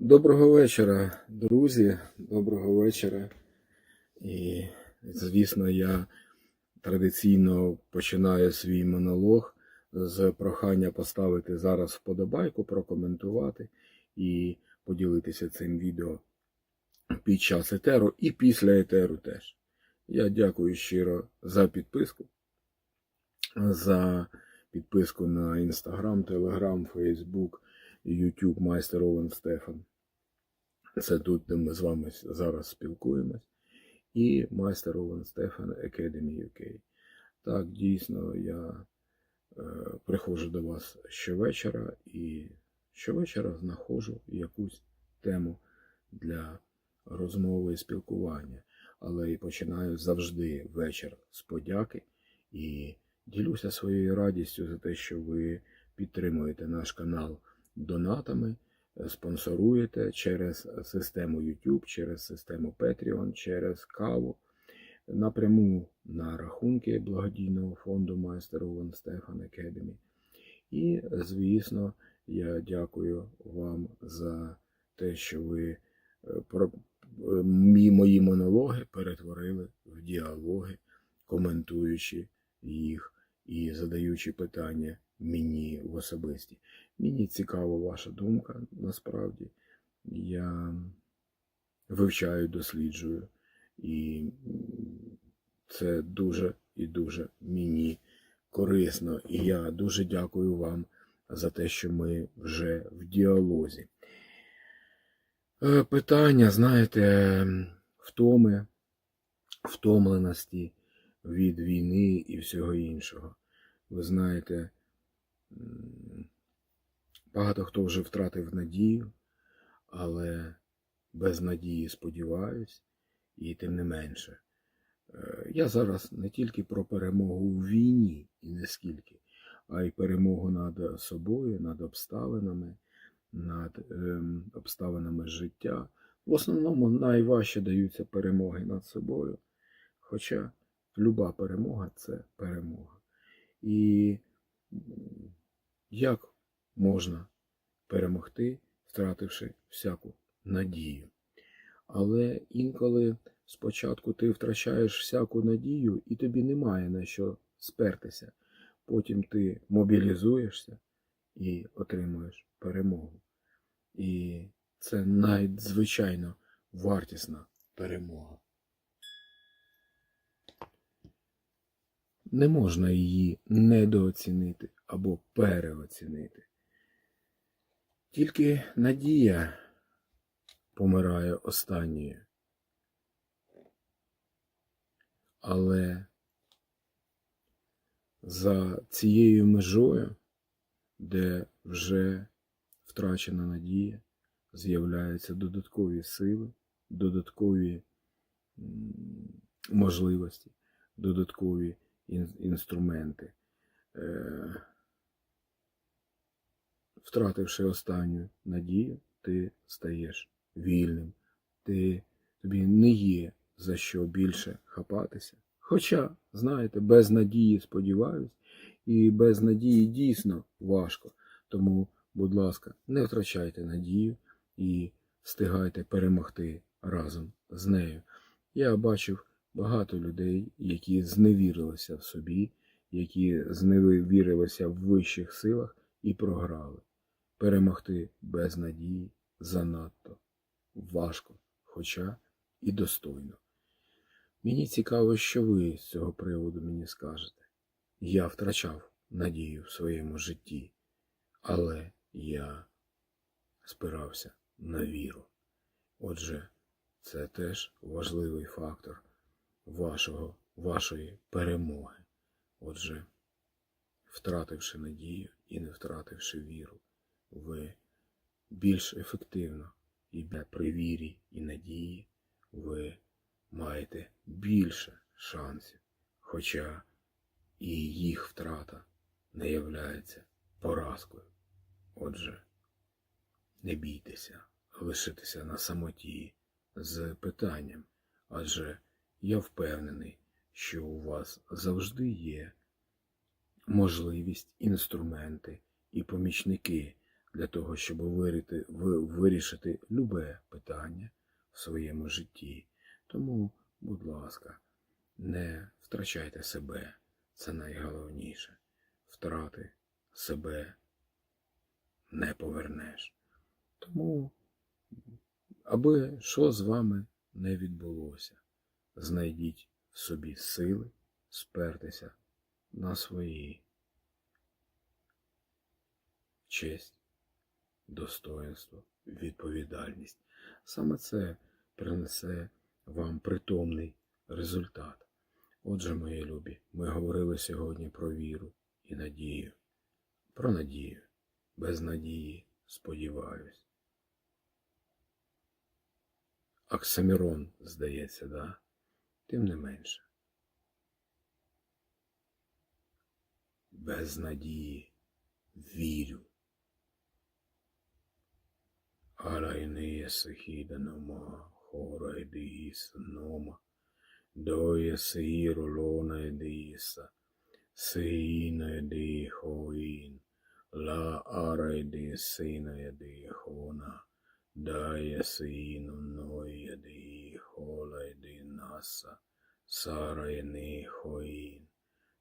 Доброго вечора, друзі. Доброго вечора. І, звісно, я традиційно починаю свій монолог з прохання поставити зараз вподобайку, прокоментувати і поділитися цим відео під час етеру і після етеру теж. Я дякую щиро за підписку, за підписку на Instagram, Telegram, Facebook, YouTube майстер Овен Стефан. Це тут, де ми з вами зараз спілкуємось. І майстер Овен Стефан Academy UK. Так, дійсно, я е, приходжу до вас щовечора і щовечора знаходжу якусь тему для розмови і спілкування. Але і починаю завжди вечір з подяки і ділюся своєю радістю за те, що ви підтримуєте наш канал донатами, е, спонсоруєте через систему YouTube, через систему Patreon, через каву, напряму на рахунки благодійного фонду майстер Овен Стефан Academy. І, звісно, я дякую вам за те, що ви е, е, мої монологи перетворили в діалоги, коментуючи їх і задаючи питання мені в особисті. Мені цікава ваша думка, насправді. Я вивчаю, досліджую, і це дуже і дуже мені корисно. І я дуже дякую вам за те, що ми вже в діалозі. Е, Питання, знаєте, втоми, втомленості від війни і всього іншого. Ви знаєте, багато хто вже втратив надію, але без надії сподіваюсь, і тим не менше. Е, Я зараз не тільки про перемогу у війні і не скільки, а й перемогу над собою, над обставинами, над ем, обставинами життя. В основному найважче даються перемоги над собою. Хоча люба перемога це перемога. І як можна перемогти, втративши всяку надію? Але інколи спочатку ти втрачаєш всяку надію, і тобі немає на що спертися. Потім ти мобілізуєшся і отримуєш перемогу. І це надзвичайно вартісна перемога. Не можна її недооцінити або переоцінити. Тільки надія помирає останньою. Але за цією межою, де вже втрачена надія, з'являються додаткові сили, додаткові можливості, додаткові інструменти. Е, Втративши останню надію, ти стаєш вільним. Ти, тобі не є за що більше хапатися. Хоча, знаєте, без надії сподіваюсь, і без надії дійсно важко. Тому, будь ласка, не втрачайте надію і встигайте перемогти разом з нею. Я бачив багато людей, які зневірилися в собі, які зневірилися в вищих силах і програли. Перемогти без надії занадто важко, хоча і достойно. Мені цікаво, що ви з цього приводу мені скажете. Я втрачав надію в своєму житті, але я спирався на віру. Отже, це теж важливий фактор вашого, вашої перемоги. Отже, втративши надію і не втративши віру, ви більш ефективно і при вірі і надії ви маєте більше шансів, хоча і їх втрата не являється поразкою. Отже, не бійтеся лишитися на самоті з питанням, адже я впевнений, що у вас завжди є можливість, інструменти і помічники для того, щоб вирити, ви- вирішити любе питання в своєму житті. Тому, будь ласка, не втрачайте себе. Це найголовніше. Втрати себе не повернеш. Тому, аби що з вами не відбулося, знайдіть в собі сили спертися на свої честь, достоинство, відповідальність. Саме це принесе вам притомний результат. Отже, мої любі, ми говорили сьогодні про віру і надію. Про надію. Без надії, сподіваюсь. Оксамірон, здається, да? Тим не менше. Без надії вірю. Арайнея сахіда нома, хора едиїса нома, доя сеїру лона едиїса, сеїна еди хоїн, ла ара сина еди хона, еди хола еди наса, сара ени хоїн,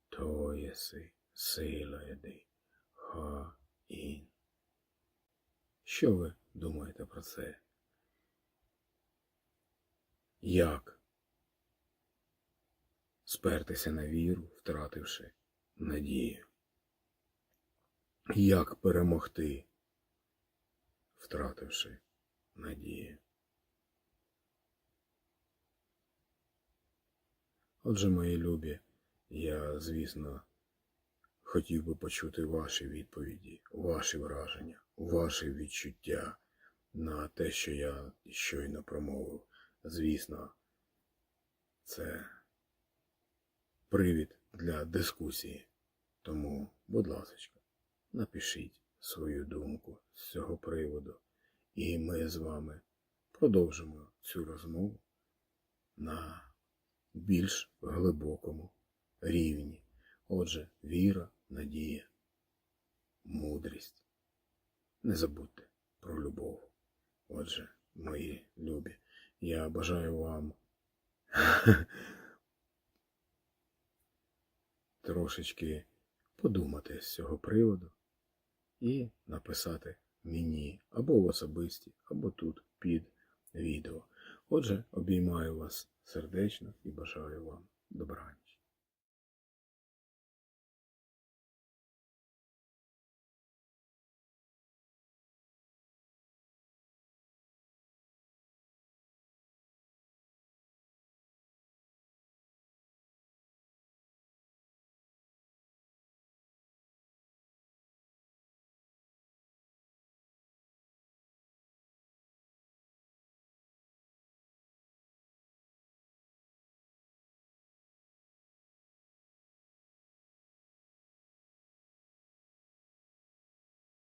тоя си сила еди хаїн. Що ви думаєте про це? Як спертися на віру, втративши надію? Як перемогти, втративши надію? Отже, мої любі, я, звісно, хотів би почути ваші відповіді, ваші враження, ваші відчуття на те, що я щойно промовив. Звісно, це привід для дискусії. Тому, будь ласка, напишіть свою думку з цього приводу, і ми з вами продовжимо цю розмову на більш глибокому рівні. Отже, віра, надія, мудрість. Не забудьте про любов. Отже, мої любі, я бажаю вам трошечки подумати з цього приводу і написати мені або в особисті, або тут під відео. Отже, обіймаю вас сердечно і бажаю вам добраніч.